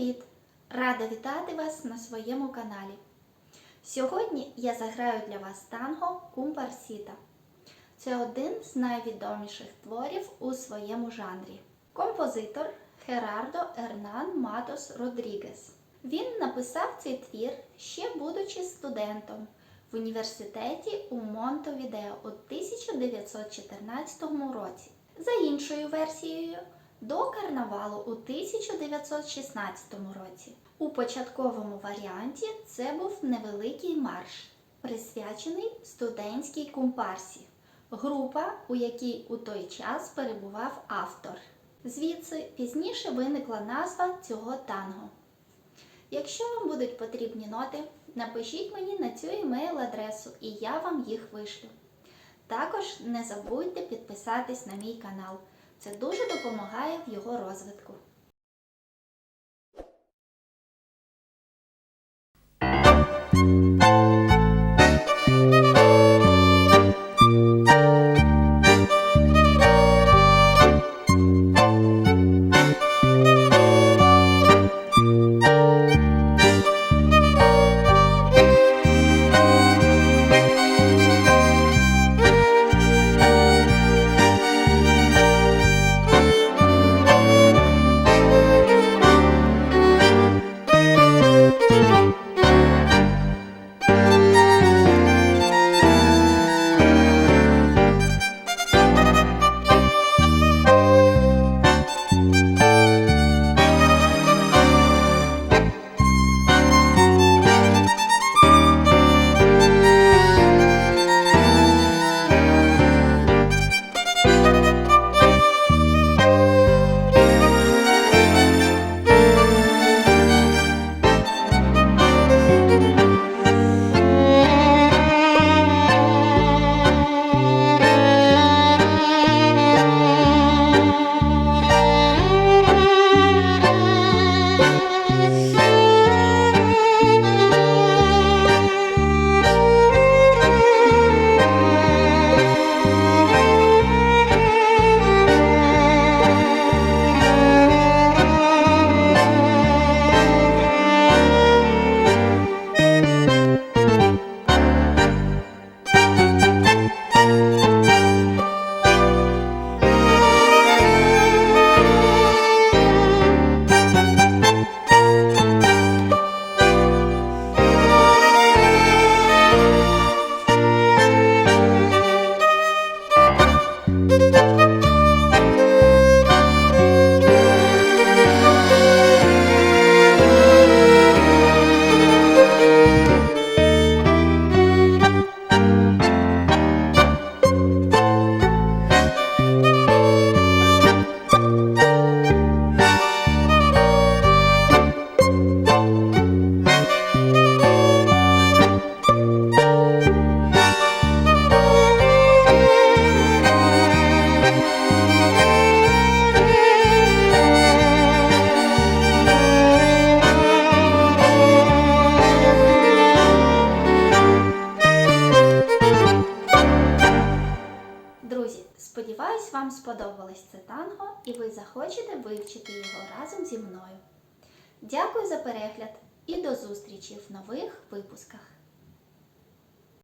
Привіт! Рада вітати вас на своєму каналі. Сьогодні я заграю для вас танго Кумпарсіта. Це один з найвідоміших творів у своєму жанрі. Композитор Херардо Ернан Матос Родрігес. Він написав цей твір ще будучи студентом в університеті у Монтовідео у 1914 році. За іншою версією, до карнавалу у 1916 році. У початковому варіанті це був невеликий марш, присвячений студентській компарсі, група, у якій у той час перебував автор. Звідси пізніше виникла назва цього танго. Якщо вам будуть потрібні ноти, напишіть мені на цю емейл-адресу і я вам їх вишлю. Також не забудьте підписатись на мій канал. Це дуже допомагає в його розвитку. Друзі, сподіваюсь, вам сподобалось це танго і ви захочете вивчити його разом зі мною. Дякую за перегляд і до зустрічі в нових випусках!